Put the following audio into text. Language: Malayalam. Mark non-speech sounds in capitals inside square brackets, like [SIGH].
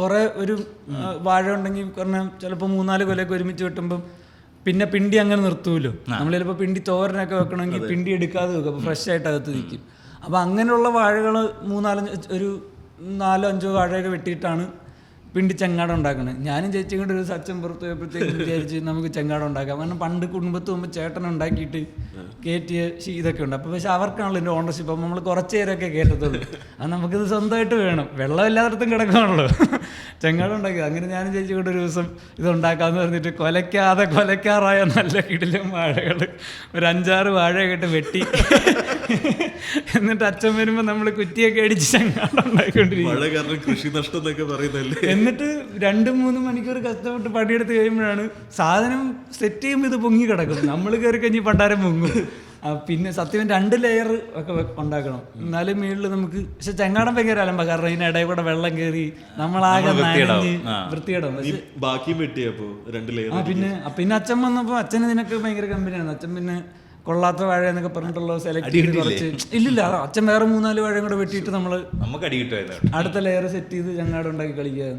കുറെ ഒരു വാഴ ഉണ്ടെങ്കിൽ പറഞ്ഞാൽ ചിലപ്പോൾ മൂന്നാൽ കൊലയൊക്കെ ഒരുമിച്ച് വെട്ടുമ്പം പിന്നെ പിണ്ടി അങ്ങനെ നിർത്തുമല്ലോ നമ്മൾ ചിലപ്പോൾ പിണ്ടി തോരനൊക്കെ വെക്കണമെങ്കിൽ പിണ്ടി എടുക്കാതെ വെക്കും. അപ്പോൾ ഫ്രഷ് ആയിട്ട് അകത്ത് നിൽക്കും അപ്പോൾ അങ്ങനെയുള്ള വാഴകൾ മൂന്നാലഞ്ച് ഒരു നാലോ അഞ്ചോ വാഴയൊക്കെ വെട്ടിയിട്ടാണ് പിണ്ടി ചെങ്ങാടം ഉണ്ടാക്കണത് ഞാനും ചേച്ചി കൊണ്ട് ഒരു സച്ചം പുറത്ത് പോയപ്പോഴത്തേക്കും വിചാരിച്ച് നമുക്ക് ചെങ്ങാടം ഉണ്ടാക്കാം. കാരണം പണ്ട് കുടുംബത്ത് പോകുമ്പോൾ ചേട്ടൻ ഉണ്ടാക്കിയിട്ട് കയറ്റിയ ഇതൊക്കെ ഉണ്ട്. അപ്പോൾ പക്ഷേ അവർക്കാണല്ലോ എന്റെ ഓണർഷിപ്പ് അപ്പം നമ്മൾ കുറച്ച് പേരൊക്കെ കയറ്റത്തുള്ളൂ അത് നമുക്കിത് സ്വന്തമായിട്ട് വേണം. വെള്ളം എല്ലായിടത്തും കിടക്കുകയാണല്ലോ ചെങ്ങാടം ഉണ്ടാക്കി അങ്ങനെ ഞാനും ചേച്ചി കൊണ്ട് ഒരു ദിവസം ഇത് ഉണ്ടാക്കാമെന്ന് പറഞ്ഞിട്ട് കൊലയ്ക്കാതെ കൊലയ്ക്കാറായ നല്ല കിടിലും വാഴകൾ ഒരു അഞ്ചാറ് വാഴയൊക്കെ ഇട്ട് വെട്ടി. [LAUGHS] എന്നിട്ട് അച്ഛൻ വരുമ്പോൾ നമ്മൾ കുറ്റിയൊക്കെ അടിച്ച് കൃഷി നഷ്ടം എന്നൊക്കെ പറയുന്നല്ലേ എന്നിട്ട് രണ്ടും മൂന്നും മണിക്കൂർ കഷ്ടപ്പെട്ട് പണിയെടുത്ത് കഴിയുമ്പോഴാണ് സാധനം സെറ്റ് ചെയ്യുമ്പോൾ ഇത് പൊങ്ങി കിടക്കും. നമ്മൾ കയറി കഴിഞ്ഞ് പണ്ടാരം പൊങ്ങും. പിന്നെ സത്യം രണ്ട് ലെയർ ഒക്കെ ഉണ്ടാക്കണം. എന്നാലും മേളിൽ നമുക്ക് പക്ഷെ ചെങ്ങാടം ഭയങ്കര അലമ്പ. കാരണം ഇതിനിടയിൽ കൂടെ വെള്ളം കയറി നമ്മളാകെ വൃത്തിയിടും ബാക്കി വെട്ടിയപ്പോ രണ്ട് ലെയർ പിന്നെ പിന്നെ അച്ഛൻ വന്നപ്പോ അച്ഛൻ ഇതിനൊക്കെ ഭയങ്കര കമ്പനിയാണ്. അച്ഛൻ പിന്നെ കൊള്ളാത്ത വാഴ എന്നൊക്കെ പറഞ്ഞിട്ടുള്ള സെലക്ട് ചെയ്ത് കുറച്ച് ഇല്ലില്ല അച്ഛൻ വേറെ മൂന്നാൽ വാഴയും കൂടെ വെട്ടിയിട്ട് നമ്മൾ നമുക്ക് അടുത്ത ലെയർ സെറ്റ് ചെയ്ത് ചങ്ങാടം ഉണ്ടാക്കി കളിക്കുക